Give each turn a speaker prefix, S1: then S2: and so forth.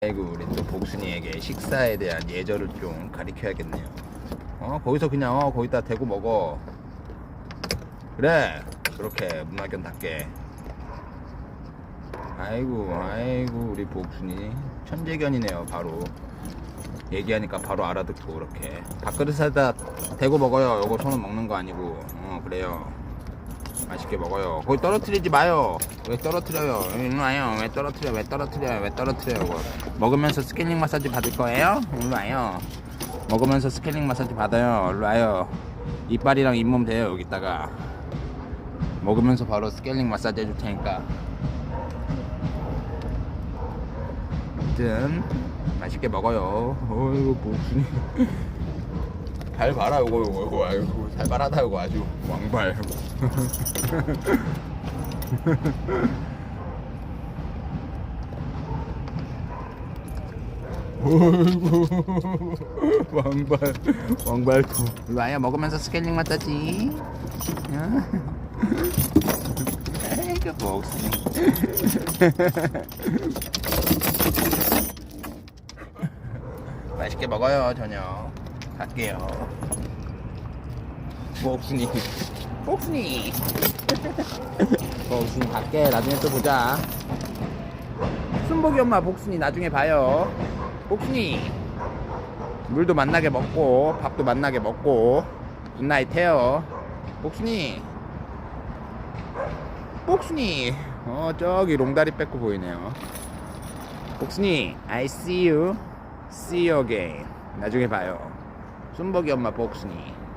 S1: 아이고 우리 또 복순이에게 식사에 대한 예절을 좀 가리켜야겠네요. 어 거기서 그냥 어 거기다 대고 먹어. 그래 그렇게 문학견답게. 아이고 아이고 우리 복순이 천재견이네요 바로. 얘기하니까 바로 알아듣고 그렇게 밥그릇에다 대고 먹어요. 요거 손은 먹는 거 아니고 어 그래요. 맛있게 먹어요. 거기 떨어뜨리지 마요. 왜 떨어뜨려요? 일로 와요. 왜 떨어뜨려? 왜 떨어뜨려요? 왜 떨어뜨려요? 이거. 먹으면서 스캐닝 마사지 받을 거예요? 일로 와요. 먹으면서 스캐닝 마사지 받아요. 일로 와요. 이빨이랑 잇몸 돼요 여기다가. 먹으면서 바로 스캐닝 마사지 해줄 테니까. 아무튼 맛있게 먹어요. 어이구 복순이. 발 봐라 이거 이거 이거 아이고 살발하다 이거 아주 왕발. 어이구 왕발 왕발코 와요 먹으면서 스케일링 맞다지. 아이고 목숨 맛있게 먹어요 저녁 갈게요. 목순이 목순이 목순이 갈게. 나중에 또 보자. 순복이 엄마 복순이 나중에 봐요. 복순이. 물도 만나게 먹고 밥도 만나게 먹고 굿나잇 해요. 복순이. 복순이. 어 저기 롱다리 뺏고 보이네요. 복순이 I see you. See you again. 나중에 봐요 순복이 엄마 복순이